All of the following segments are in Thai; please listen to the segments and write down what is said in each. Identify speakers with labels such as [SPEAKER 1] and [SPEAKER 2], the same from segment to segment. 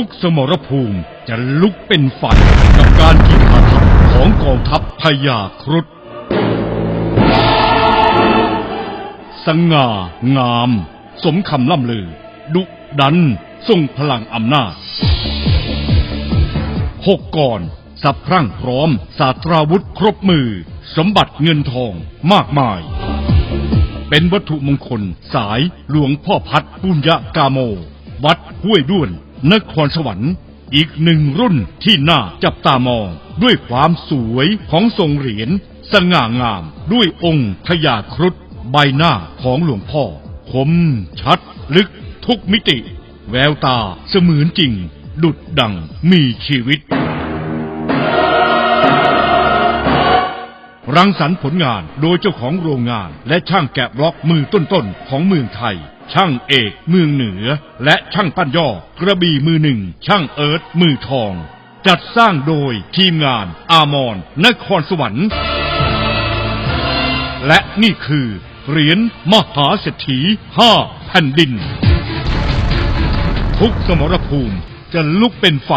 [SPEAKER 1] ทุกสมรภูมิจะลุกเป็นไฟกับการกีฬาทัพของกองทัพพญาครุฑสง่างาม สมคำล่ำลือ ดุดัน ทรงพลังอำนาจหกก่อนสับพรั่งพร้อมศาสตราวุธครบมือ สมบัติเงินทองมากมาย เป็นวัตถุมงคลสายหลวงพ่อพัดปุญญากาโม วัดห้วยด้วน นครสวรรค์ อีกหนึ่งรุ่นที่น่าจับตามอง ด้วยความสวยของทรงเหรียญสง่างาม ด้วยองค์พญาครุฑใบหน้าของหลวงพ่อ คมชัด ลึกทุกมิติ แววตาเสมือนจริง ดุดดังมีชีวิต รังสรรค์ผลงานโดยเจ้าของโรงงานและช่างแกะบล็อกมือต้นๆของเมืองไทย ช่างเอกเมืองเหนือ และช่างปั้นย่อกระบี่มือหนึ่ง ช่างเอิร์ธมือทอง จัดสร้างโดยทีมงาน อามอนนครสวรรค์ และนี่คือเหรียญมหาเศรษฐีห้าแผ่นดิน ทุกสมรภูมิจะลุกเป็นไฟ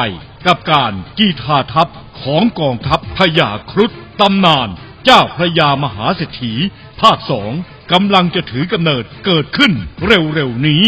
[SPEAKER 1] กับการกีทาทัพของกองทัพพญาครุฑตำนาน เจ้าพระยามหาเศรษฐีภาคสอง กำลังจะถือกำเนิดเกิดขึ้นเร็วๆนี้